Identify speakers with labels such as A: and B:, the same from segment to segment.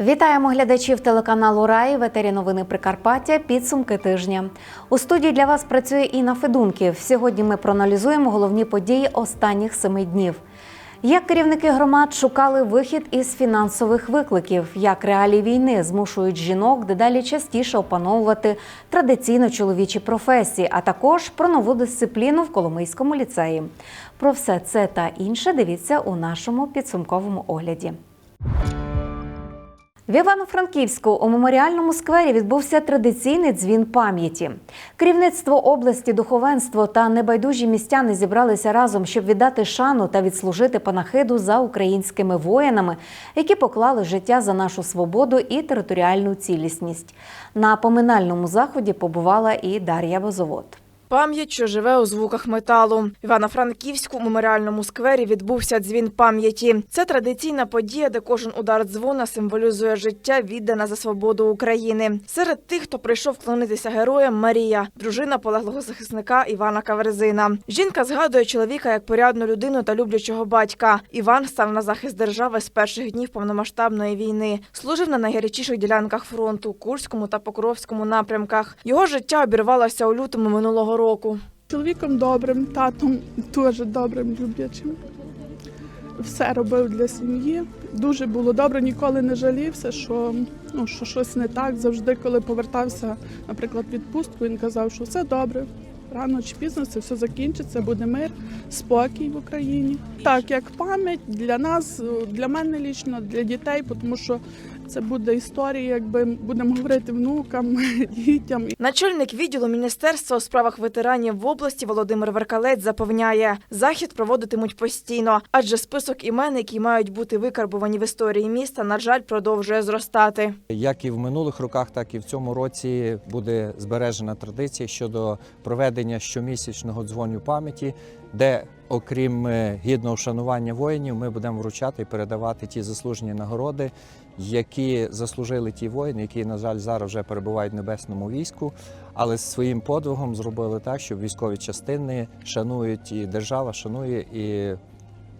A: Вітаємо глядачів телеканалу Раї в етері новини Прикарпаття. Підсумки тижня. У студії для вас працює Інна Федунків. Сьогодні ми проаналізуємо головні події останніх семи днів. Як керівники громад шукали вихід із фінансових викликів, як реалії війни змушують жінок дедалі частіше опановувати традиційно чоловічі професії, а також про нову дисципліну в Коломийському ліцеї. Про все це та інше дивіться у нашому підсумковому огляді. В Івано-Франківську у меморіальному сквері відбувся традиційний дзвін пам'яті. Керівництво області, духовенство та небайдужі містяни зібралися разом, щоб віддати шану та відслужити панахиду за українськими воїнами, які поклали життя за нашу свободу і територіальну цілісність. На поминальному заході побувала і Дар'я Бозовод.
B: Пам'ять, що живе у звуках металу. Івано-Франківську у меморіальному сквері відбувся дзвін пам'яті. Це традиційна подія, де кожен удар дзвона символізує життя, віддане за свободу України. Серед тих, хто прийшов вклонитися героям, Марія, дружина полеглого захисника Івана Каверзина. Жінка згадує чоловіка як порядну людину та люблячого батька. Іван став на захист держави з перших днів повномасштабної війни. Служив на найгарячіших ділянках фронту Курському та Покровському напрямках. Його життя обірвалося у лютому минулого року.
C: Чоловіком добрим, татом теж добрим, люблячим. Все робив для сім'ї. Дуже було добре, ніколи не жалівся, що, ну, що щось не так. Завжди, коли повертався, наприклад, відпустку, він казав, що все добре. Рано чи пізно це все закінчиться, буде мир, спокій в Україні. Так, як пам'ять для нас, для мене лічно, для дітей, тому що це буде історія, якби будемо говорити внукам, дітям.
B: Начальник відділу Міністерства у справах ветеранів в області Володимир Веркалець запевняє, захід проводитимуть постійно, адже список імен, які мають бути викарбувані в історії міста, на жаль, продовжує зростати.
D: Як і в минулих роках, так і в цьому році буде збережена традиція щодо проведення щомісячного дзвоню пам'яті, де, окрім е, гідного вшанування воїнів, ми будемо вручати і передавати ті заслужені нагороди, які заслужили ті воїни, які, на жаль, зараз вже перебувають в небесному війську, але з своїм подвигом зробили так, щоб військові частини шанують і держава шанує і.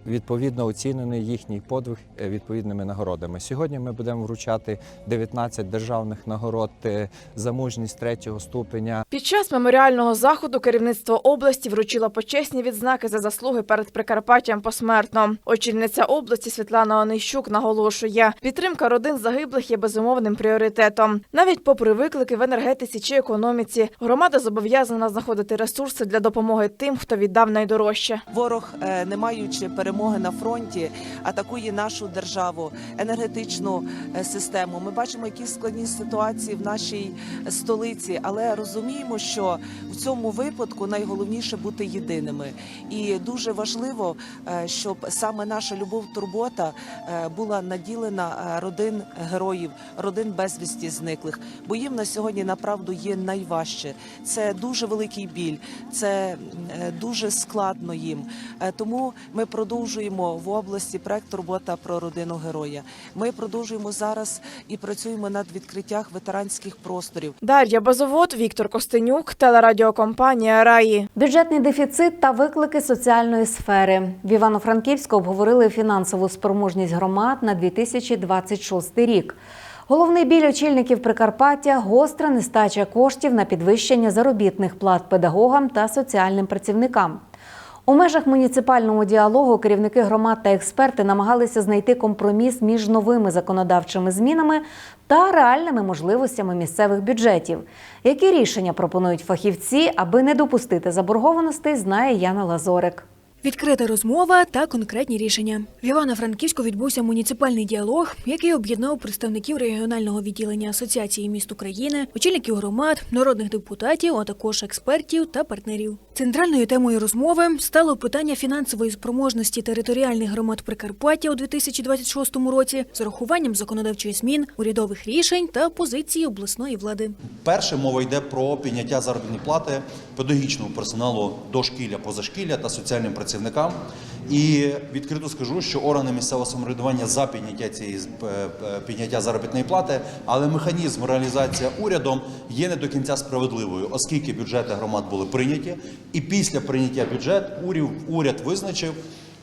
D: Відповідно оцінений їхній подвиг е, відповідними нагородами. Сьогодні ми будемо вручати 19 державних нагород е, за мужність третього ступеня.
B: Під час меморіального заходу керівництво області вручило почесні відзнаки за заслуги перед Прикарпаттям посмертно. Очільниця області Світлана Онищук наголошує, підтримка родин загиблих є безумовним пріоритетом. Навіть попри виклики в енергетиці чи економіці, громада зобов'язана знаходити ресурси для допомоги тим, хто віддав найдорожче.
E: Ворог, е, не маючи перемоги на фронті, атакує нашу державу, енергетичну е, систему. Ми бачимо, які складні ситуації в нашій столиці, але розуміємо, що в цьому випадку найголовніше бути єдиними. І дуже важливо, е, щоб саме наша любов, турбота е, була наділена родин героїв, родин безвісті зниклих. Бо їм на сьогодні направду є найважче. Це дуже великий біль, це дуже складно їм. Тому ми продовжуємо в області проект Турбота про родину героя. Ми продовжуємо зараз і працюємо над відкриттях ветеранських просторів.
B: Дар'я Базовод, Віктор Костенюк, телерадіокомпанія Раї.
A: Бюджетний дефіцит та виклики соціальної сфери в Івано-Франківську обговорили фінансову спроможність громад на 2026 рік. Головний біль очільників Прикарпаття гостра нестача коштів на підвищення заробітних плат педагогам та соціальним працівникам. У межах муніципального діалогу керівники громад та експерти намагалися знайти компроміс між новими законодавчими змінами та реальними можливостями місцевих бюджетів. Які рішення пропонують фахівці, аби не допустити заборгованостей, знає Яна Лазорик.
F: Відкрита розмова та конкретні рішення. В Івано-Франківську відбувся муніципальний діалог, який об'єднав представників регіонального відділення Асоціації міст України, очільників громад, народних депутатів, а також експертів та партнерів. Центральною темою розмови стало питання фінансової спроможності територіальних громад Прикарпаття у 2026 році з урахуванням законодавчих змін, урядових рішень та позиції обласної влади.
G: Перше мова йде про підняття заробітної плати педагогічному персоналу дошкілля, позашкілля та соціальним працівникам. І відкрито скажу, що органи місцевого самоврядування за підняття цієї е, е, підняття заробітної плати, але механізм реалізації урядом є не до кінця справедливою, оскільки бюджети громад були прийняті, і після прийняття бюджет уряд, визначив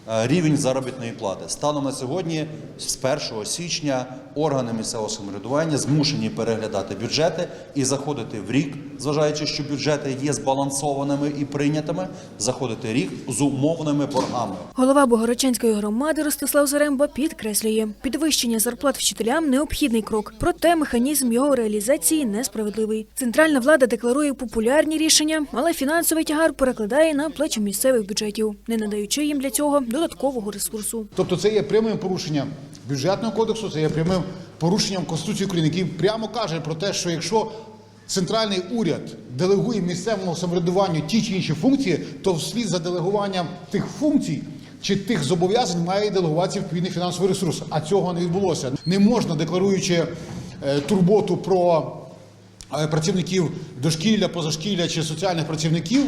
G: рівень заробітної плати. Станом на сьогодні, з 1 січня, органи місцевого самоврядування змушені переглядати бюджети і заходити в рік, зважаючи, що бюджети є збалансованими і прийнятими, заходити рік з умовними боргами.
F: Голова Богородчанської громади Ростислав Заремба підкреслює, підвищення зарплат вчителям необхідний крок, проте механізм його реалізації несправедливий. Центральна влада декларує популярні рішення, але фінансовий тягар перекладає на плечі місцевих бюджетів, не надаючи їм для цього додаткового ресурсу.
H: Тобто це є прямим порушенням бюджетного кодексу, це є прямим порушенням Конституції України, який прямо каже про те, що якщо центральний уряд делегує місцевому самоврядуванню ті чи інші функції, то вслід за делегуванням тих функцій чи тих зобов'язань має делегуватися відповідний фінансовий ресурс. А цього не відбулося. Не можна, декларуючи е, турботу про е, працівників дошкілля, позашкілля чи соціальних працівників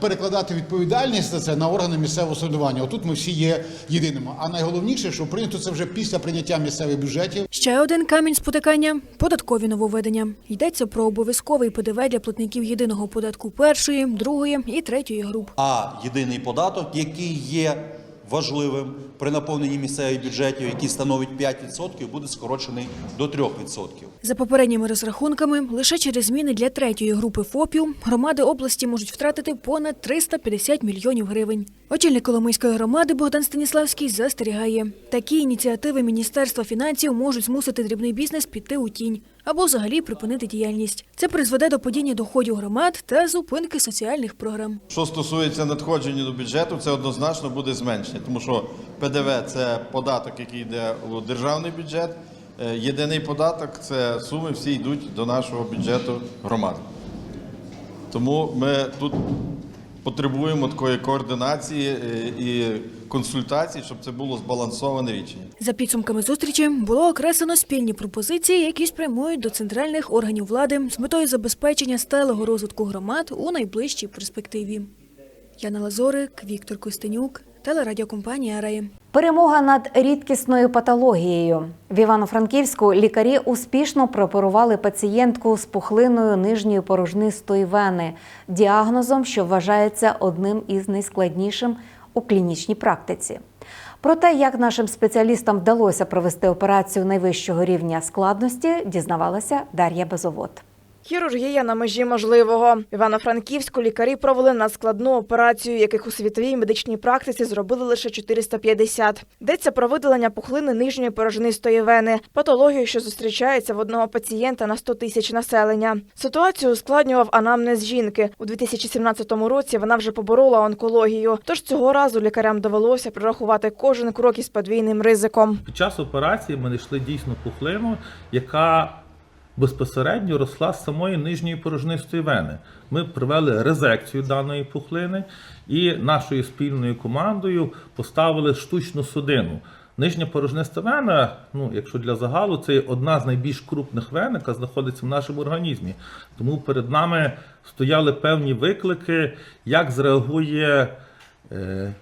H: перекладати відповідальність за це на органи місцевого самоврядування. Отут ми всі є єдиними. А найголовніше, що прийнято це вже після прийняття місцевих бюджетів.
F: Ще один камінь спотикання – податкові нововведення. Йдеться про обов'язковий ПДВ для платників єдиного податку першої, другої і третьої груп.
G: А єдиний податок, який є важливим при наповненні місцевих бюджетів, який становить 5%, буде скорочений до 3%.
F: За попередніми розрахунками, лише через зміни для третьої групи ФОПів громади області можуть втратити понад 350 мільйонів гривень. Очільник Коломийської громади Богдан Станіславський застерігає, такі ініціативи Міністерства фінансів можуть змусити дрібний бізнес піти у тінь або взагалі припинити діяльність. Це призведе до падіння доходів громад та зупинки соціальних програм.
I: Що стосується надходження до бюджету, це однозначно буде зменшення, тому що ПДВ це податок, який йде у державний бюджет. Е, Єдиний податок це суми всі йдуть до нашого бюджету громади. Тому ми тут потребуємо такої координації е, і консультацій, щоб це було збалансоване рішення.
F: За підсумками зустрічі було окреслено спільні пропозиції, які спрямують до центральних органів влади з метою забезпечення сталого розвитку громад у найближчій перспективі. Яна Лазорик, Віктор Костенюк, телерадіокомпанія Раї.
A: Перемога над рідкісною патологією. В Івано-Франківську лікарі успішно прооперували пацієнтку з пухлиною нижньої порожнистої вени, діагнозом, що вважається одним із найскладнішим у клінічній практиці. Про те, як нашим спеціалістам вдалося провести операцію найвищого рівня складності, дізнавалася Дар'я Безовод.
B: Хірургія на межі можливого. Івано-Франківську лікарі провели надскладну операцію, яких у світовій медичній практиці зробили лише 450. Йдеться про видалення пухлини нижньої порожнистої вени, патологію, що зустрічається в одного пацієнта на 100 тисяч населення. Ситуацію ускладнював анамнез жінки. У 2017 році вона вже поборола онкологію. Тож цього разу лікарям довелося прорахувати кожен крок із подвійним ризиком.
J: Під час операції ми знайшли дійсно пухлину, яка безпосередньо росла з самої нижньої порожнистої вени. Ми провели резекцію даної пухлини і нашою спільною командою поставили штучну судину. Нижня порожниста вена, ну якщо для загалу, це одна з найбільш крупних вен, яка знаходиться в нашому організмі. Тому перед нами стояли певні виклики, як зреагує е,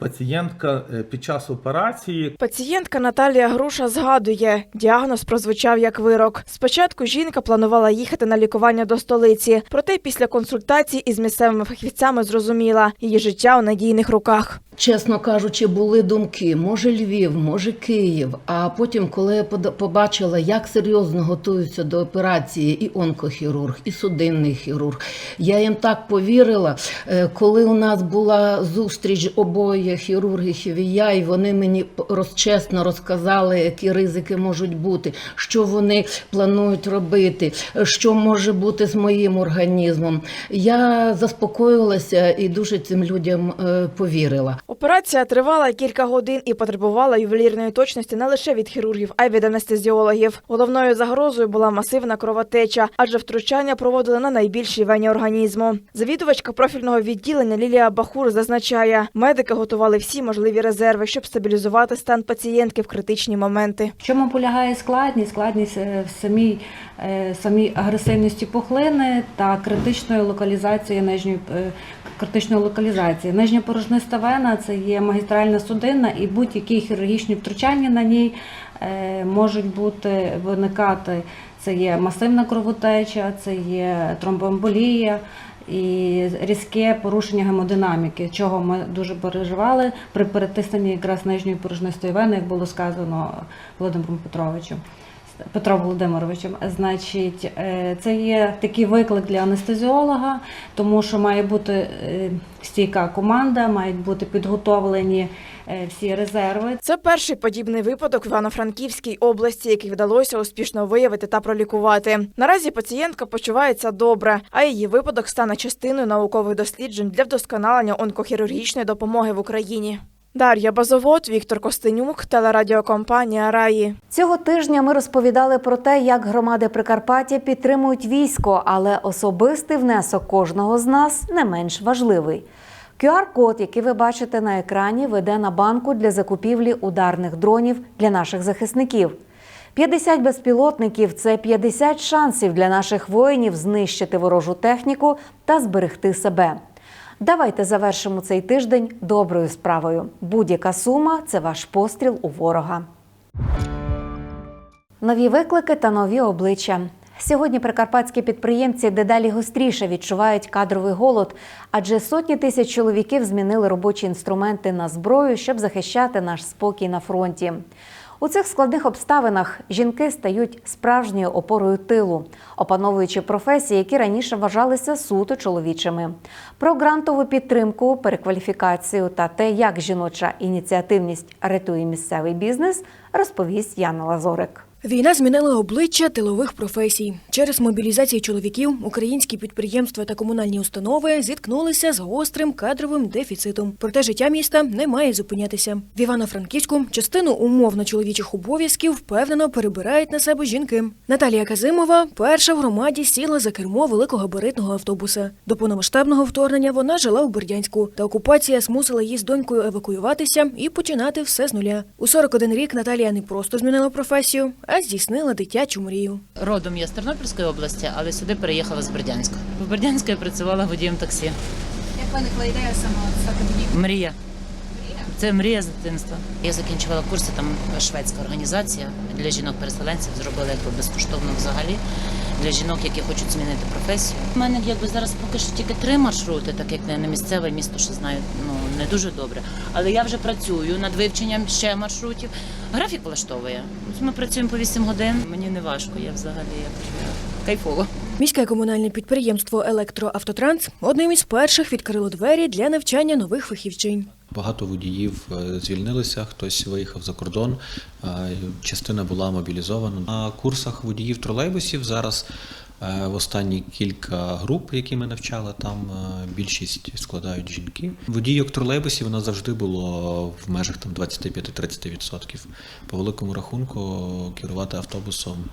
J: пацієнтка е, під час операції,
B: Пацієнтка Наталія Груша згадує, діагноз прозвучав як вирок. Спочатку жінка планувала їхати на лікування до столиці, проте після консультацій із місцевими фахівцями зрозуміла, її життя у надійних руках.
K: Чесно кажучи, були думки, може Львів, може Київ. А потім, коли я побачила, як серйозно готуються до операції і онкохірург, і судинний хірург, я їм так повірила. Е, Коли у нас була зустріч обоє хірургів і я, і вони мені розчесно розказали, які ризики можуть бути, що вони планують робити, що може бути з моїм організмом. Я заспокоїлася і дуже цим людям е, повірила.
B: Операція тривала кілька годин і потребувала ювелірної точності не лише від хірургів, а й від анестезіологів. Головною загрозою була масивна кровотеча, адже втручання проводили на найбільшій вені організму. Завідувачка профільного відділення Лілія Бахур зазначає, медики готували всі можливі резерви, щоб стабілізувати стан пацієнтки в критичні моменти.
L: В чому полягає складність? Складність е, в самій, самій агресивності пухлини та критичної локалізації нижньої е, критичної локалізації. Нижня порожниста вена це є магістральна судина, і будь-які хірургічні втручання на ній е, можуть бути виникати Це є масивна кровотеча, це є тромбоемболія і різке порушення гемодинаміки, чого ми дуже переживали при перетисненні якраз нижньої порожнистої вени, як було сказано Володимиром Петровичем. Петром Володимировичем. Значить, е, це є такий виклик для анестезіолога, тому що має бути е, стійка команда, мають бути підготовлені е, всі резерви.
B: Це перший подібний випадок в Івано-Франківській області, який вдалося успішно виявити та пролікувати. Наразі пацієнтка почувається добре, а її випадок стане частиною наукових досліджень для вдосконалення онкохірургічної допомоги в Україні. Дар'я Базовод, Віктор Костенюк, телерадіокомпанія Раї.
A: Цього тижня ми розповідали про те, як громади Прикарпаття підтримують військо, але особистий внесок кожного з нас не менш важливий. QR-код, який ви бачите на екрані, веде на банку для закупівлі ударних дронів для наших захисників. 50 безпілотників це 50 шансів для наших воїнів знищити ворожу техніку та зберегти себе. Давайте завершимо цей тиждень доброю справою. Будь-яка сума це ваш постріл у ворога. Нові виклики та нові обличчя. Сьогодні прикарпатські підприємці дедалі гостріше відчувають кадровий голод, адже сотні тисяч чоловіків змінили робочі інструменти на зброю, щоб захищати наш спокій на фронті. У цих складних обставинах жінки стають справжньою опорою тилу, опановуючи професії, які раніше вважалися суто чоловічими. Про грантову підтримку, перекваліфікацію та те, як жіноча ініціативність рятує місцевий бізнес, розповість Яна Лазорик.
F: Війна змінила обличчя тилових професій. Через мобілізацію чоловіків українські підприємства та комунальні установи зіткнулися з гострим кадровим дефіцитом. Проте життя міста не має зупинятися. В Івано-Франківську частину умовно чоловічих обов'язків впевнено перебирають на себе жінки. Наталія Казимова перша в громаді сіла за кермо великогабаритного автобуса. До повномасштабного вторгнення вона жила у Бердянську, та окупація змусила її з донькою евакуюватися і починати все з нуля. У 41 рік Наталія не просто змінила професію, а здійснила дитячу мрію.
M: Родом я з Тернопільської області, але сюди переїхала з Бердянська. В Бердянську я працювала водієм таксі.
N: Як виникла ідея саме стати водієм?
M: Мрія. Це мрія з дитинства. Я закінчувала курси, там шведська організація для жінок-переселенців зробила якби безкоштовно взагалі для жінок, які хочуть змінити професію. У мене якби зараз поки що тільки три маршрути, так як на місцеве місто, що знаю, ну не дуже добре. Але я вже працюю над вивченням ще маршрутів. Графік влаштовує. Ми працюємо по 8 годин. Мені не важко, я взагалі я кайфово.
F: Міське комунальне підприємство Електроавтотранс одним із перших відкрило двері для навчання нових фахівчинь.
O: Багато водіїв е, звільнилися, хтось виїхав за кордон, е, частина була мобілізована. На курсах водіїв тролейбусів зараз е, в останні кілька груп, які ми навчали, там більшість складають жінки. Водійок тролейбусів у нас завжди було в межах там 25-30%. По великому рахунку керувати автобусом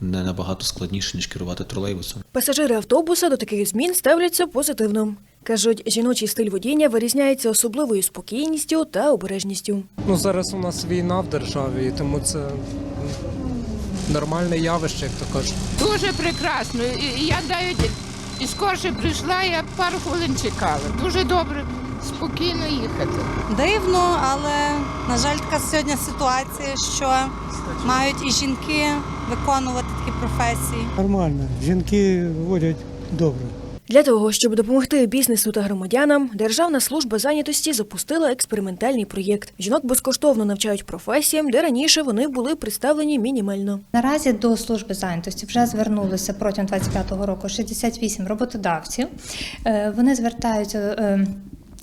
O: не набагато складніше, ніж керувати тролейбусом.
F: Пасажири автобуса до таких змін ставляться позитивно. Кажуть, жіночий стиль водіння вирізняється особливою спокійністю та обережністю.
P: Ну зараз у нас війна в державі, тому це нормальне явище, як то кажуть.
Q: Дуже прекрасно. Я навіть і скорше прийшла, я пару хвилин чекала. Дуже добре, спокійно їхати.
N: Дивно, але на жаль, така сьогодні ситуація, що мають і жінки виконувати такі професії.
P: Нормально, жінки водять добре.
F: Для того, щоб допомогти бізнесу та громадянам, Державна служба зайнятості запустила експериментальний проєкт. Жінок безкоштовно навчають професіям, де раніше вони були представлені мінімально.
R: Наразі до служби зайнятості вже звернулися протягом 25-го року 68 роботодавців. Е, Вони звертаються.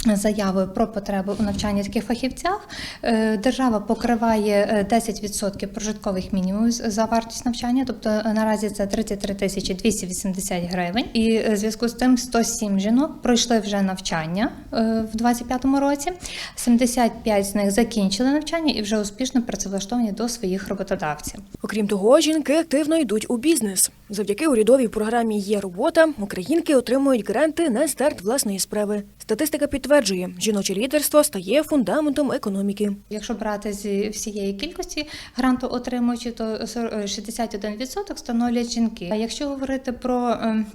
R: Е, Заявою про потреби у навчанні таких фахівцях Е, держава покриває е, 10% прожиткових мінімумів за вартість навчання, тобто е, наразі це 33 тисячі 280 гривень. І е, в зв'язку з тим 107 жінок пройшли вже навчання е, в 25-му році. 75 з них закінчили навчання і вже успішно працевлаштовані до своїх роботодавців.
F: Окрім того, жінки активно йдуть у бізнес. Завдяки урядовій програмі Є робота українки отримують гранти на старт власної справи. Статистика підтверджує, жіноче лідерство стає фундаментом економіки.
R: Якщо брати з всієї кількості гранту отримуючи, то 61% становлять жінки. А якщо говорити про ем,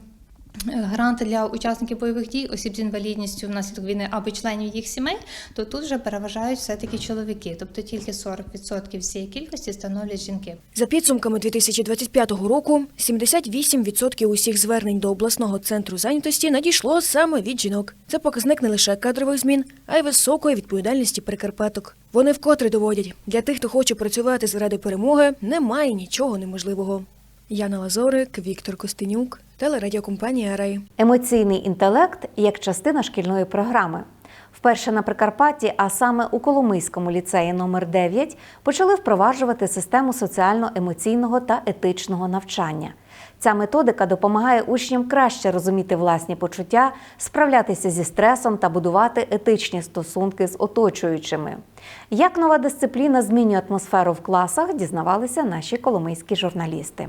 R: Гранти для учасників бойових дій, осіб з інвалідністю внаслідок війни або членів їх сімей, то тут вже переважають все-таки чоловіки, тобто тільки 40% всієї кількості становлять жінки.
F: За підсумками 2025 року, 78% усіх звернень до обласного центру зайнятості надійшло саме від жінок. Це показник не лише кадрових змін, а й високої відповідальності прикарпаток. Вони вкотре доводять, для тих, хто хоче працювати заради перемоги, немає нічого неможливого. Яна Лазорик, Віктор Костенюк, телерадіокомпанія Рай.
A: Емоційний інтелект як частина шкільної програми. Вперше на Прикарпатті, а саме у Коломийському ліцеї номер 9 почали впроваджувати систему соціально-емоційного та етичного навчання. Ця методика допомагає учням краще розуміти власні почуття, справлятися зі стресом та будувати етичні стосунки з оточуючими. Як нова дисципліна змінює атмосферу в класах, дізнавалися наші коломийські журналісти.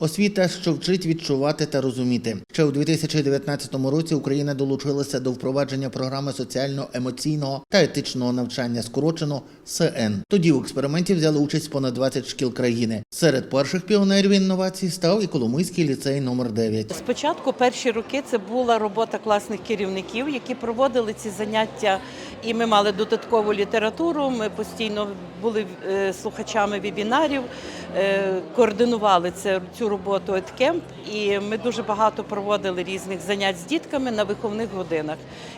S: Освіта, що вчить відчувати та розуміти. Ще у 2019 році Україна долучилася до впровадження програми соціально-емоційного та етичного навчання, скорочено СН. Тоді в експерименті взяли участь понад 20 шкіл країни. Серед перших піонерів інновацій став і Коломийський ліцей номер 9
T: Спочатку перші роки це була робота класних керівників, які проводили ці заняття, і ми мали додаткову літературу. Ми постійно були е, слухачами вебінарів, е, координували цю роботу еткемп, і ми дуже багато проводили різних занять з дітками на виховних годинах.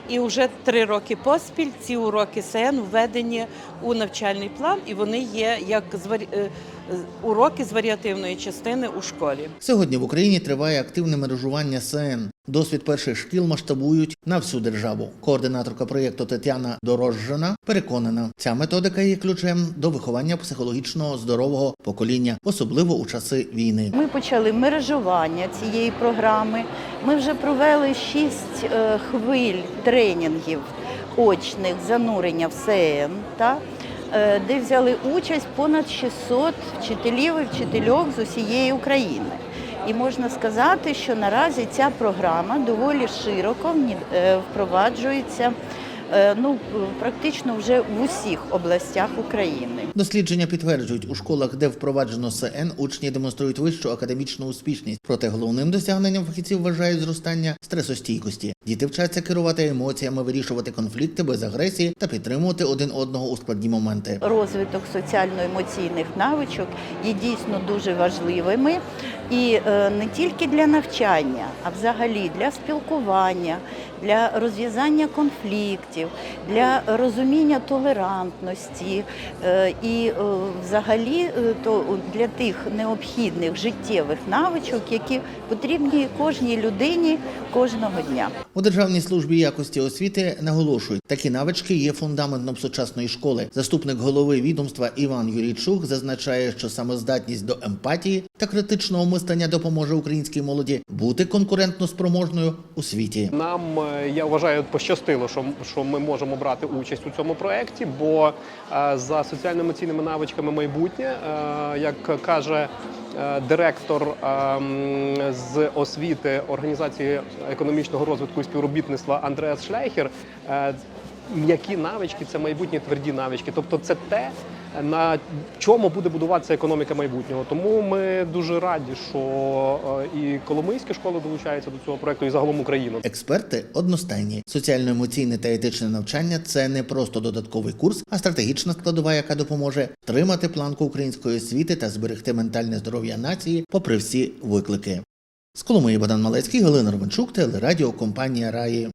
T: І вже три роки поспіль ці уроки СН введені у навчальний план, і вони є як е, уроки з варіативної частини у школі.
S: Сьогодні в Україні триває активне мережування СН. Досвід перших шкіл масштабують на всю державу. Координаторка проєкту Тетяна Дорожжина переконана, ця методика є ключем до виховання психологічного здорового покоління, особливо у часи війни.
U: Ми почали мережування цієї програми. Ми вже провели шість е, хвиль тренінгів очних занурення в СН, та, е, де взяли участь понад 600 вчителів і вчительок з усієї України. І можна сказати, що наразі ця програма доволі широко е, впроваджується е, ну, практично вже в усіх областях України.
S: Дослідження підтверджують, у школах, де впроваджено СН, учні демонструють вищу академічну успішність. Проте головним досягненням фахівців вважають зростання стресостійкості. Діти вчаться керувати емоціями, вирішувати конфлікти без агресії та підтримувати один одного у складні моменти.
U: розвиток соціально-емоційних навичок є дійсно дуже важливими і е, не тільки для навчання, а взагалі для спілкування, для розв'язання конфліктів, для розуміння толерантності е, і е, взагалі то для тих необхідних життєвих навичок, які потрібні кожній людині кожного дня.
S: У Державній службі якості освіти наголошують, такі навички є фундаментом сучасної школи. Заступник голови відомства Іван Юрійчук зазначає, що самоздатність до емпатії та критичного мислення допоможе українській молоді бути конкурентно спроможною у світі.
V: Нам е, я вважаю пощастило, що, що ми можемо брати участь у цьому проєкті, бо е, за соціально-емоційними навичками майбутнє, е, як каже директор е, з освіти організації економічного розвитку і співробітництва Андреас Шляйхер. М'які навички це майбутні тверді навички, тобто це те, на чому буде будуватися економіка майбутнього. Тому ми дуже раді, що е, і Коломийська школа долучається до цього проекту, і загалом Україна.
S: Експерти одностайні. Соціально-емоційне та етичне навчання це не просто додатковий курс, а стратегічна складова, яка допоможе тримати планку української освіти та зберегти ментальне здоров'я нації попри всі виклики. З Коломиї Богдан Малецький, Галина Романчук, телерадіо компанія Раї.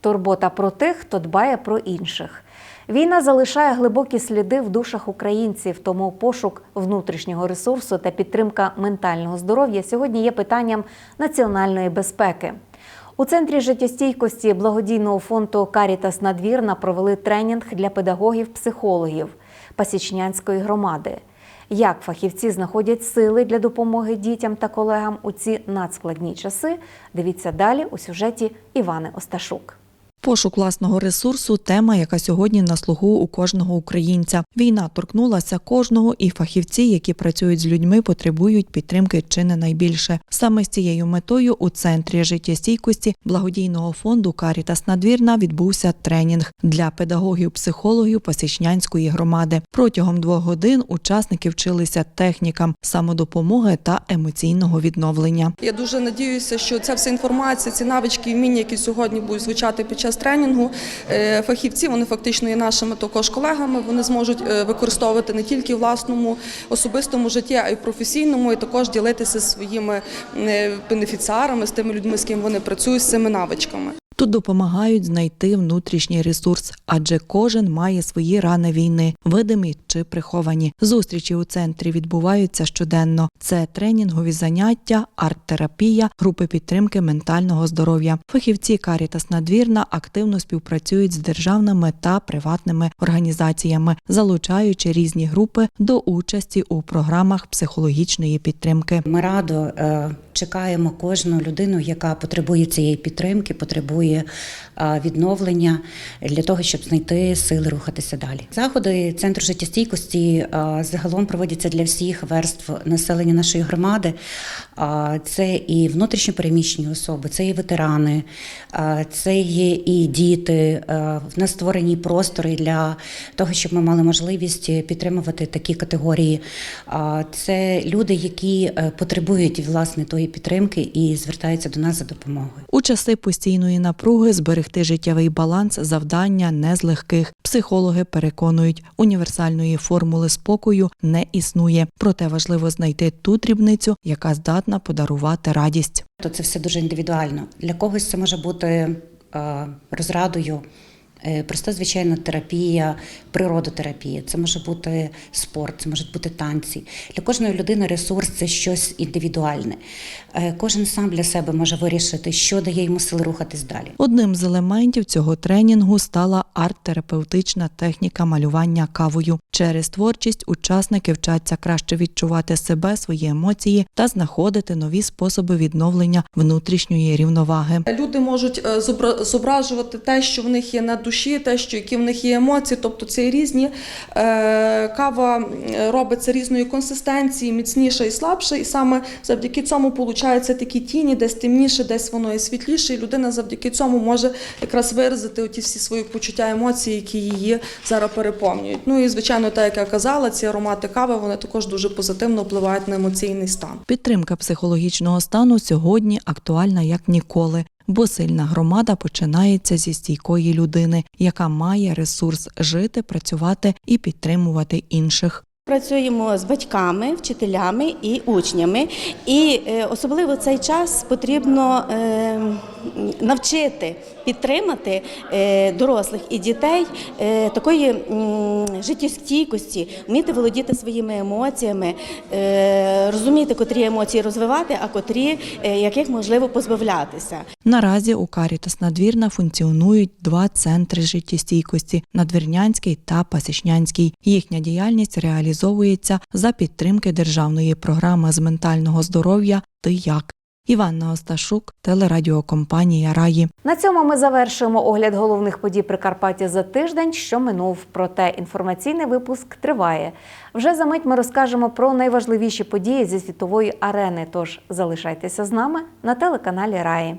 A: Турбота про тих, хто дбає про інших. Війна залишає глибокі сліди в душах українців, тому пошук внутрішнього ресурсу та підтримка ментального здоров'я сьогодні є питанням національної безпеки. У центрі життєстійкості благодійного фонду Карітас Надвірна провели тренінг для педагогів-психологів Пасічнянської громади. Як фахівці знаходять сили для допомоги дітям та колегам у ці надскладні часи? Дивіться далі у сюжеті Івани Осташук.
W: Пошук власного ресурсу тема, яка сьогодні на слугу у кожного українця. Війна торкнулася кожного, і фахівці, які працюють з людьми, потребують підтримки чи не найбільше. Саме з цією метою у центрі життєстійкості благодійного фонду Карітас Надвірна відбувся тренінг для педагогів-психологів Пасічнянської громади. Протягом двох годин учасники вчилися технікам самодопомоги та емоційного відновлення.
X: Я дуже надіюся, що ця вся інформація, ці навички і вміння, які сьогодні будуть звучати під час тренінгу, е, фахівці, вони фактично є нашими також колегами. Вони зможуть е, використовувати не тільки власному особистому житті, а й професійному, і також ділитися своїми е, бенефіціарами, з тими людьми, з ким вони працюють, з цими навичками.
W: Тут допомагають знайти внутрішній ресурс, адже кожен має свої рани війни, видимі чи приховані. Зустрічі у центрі відбуваються щоденно. Це тренінгові заняття, арт-терапія, групи підтримки ментального здоров'я. Фахівці Карітас Надвірна активно співпрацюють з державними та приватними організаціями, залучаючи різні групи до участі у програмах психологічної підтримки.
Y: Ми радо е, чекаємо кожну людину, яка потребує цієї підтримки, потребує відновлення для того, щоб знайти сили рухатися далі. Заходи центру життєстійкості загалом проводяться для всіх верств населення нашої громади. Це і внутрішньопереміщені особи, це і ветерани, це є і діти. В нас створені простори для того, щоб ми мали можливість підтримувати такі категорії. Це люди, які е, потребують власне тої підтримки і звертаються до нас за допомогою.
W: У часи постійної напруги зберегти життєвий баланс завдання не з легких. Психологи переконують, універсальної формули спокою не існує. Проте важливо знайти ту дрібницю, яка здатна подарувати радість.
Y: То це все дуже індивідуально. Для когось це може бути е, розрадою. Е, Проста звичайна терапія, природотерапія, це може бути спорт, це можуть бути танці. Для кожної людини ресурс це щось індивідуальне. Е, Кожен сам для себе може вирішити, що дає йому сили рухатись далі.
W: Одним з елементів цього тренінгу стала арт-терапевтична техніка малювання кавою. Через творчість учасники вчаться краще відчувати себе, свої емоції та знаходити нові способи відновлення внутрішньої рівноваги.
X: Люди можуть е, зобра- зображувати те, що в них є на душі, те, що які в них є емоції, тобто це різні. Е, Кава робиться різної консистенції, міцніша і слабша, і саме завдяки цьому получаються такі тіні, десь темніше, десь воно і світліше. І людина завдяки цьому може якраз виразити оті всі свої почуття, емоції, які її зараз переповнюють. Ну і звичайно, так як я казала, ці аромати кави вони також дуже позитивно впливають на емоційний стан.
W: Підтримка психологічного стану сьогодні актуальна як ніколи, бо сильна громада починається зі стійкої людини, яка має ресурс жити, працювати і підтримувати інших.
Z: Працюємо з батьками, вчителями і учнями, і е, особливо цей час потрібно е, навчити підтримати е, дорослих і дітей е, такої життєстійкості, вміти володіти своїми емоціями, е, розуміти, котрі емоції розвивати, а котрі яких можливо позбавлятися.
W: Наразі у Карітас Надвірна функціонують два центри життєстійкості Надвірнянський та Пасічнянський. Їхня діяльність реалізовується за підтримки державної програми з ментального здоров'я Ти як. Іванна Осташук, телерадіокомпанія Раї.
A: На цьому ми завершуємо огляд головних подій Прикарпаття за тиждень, що минув. Проте інформаційний випуск триває. Вже за мить ми розкажемо про найважливіші події зі світової арени. Тож залишайтеся з нами на телеканалі Раї.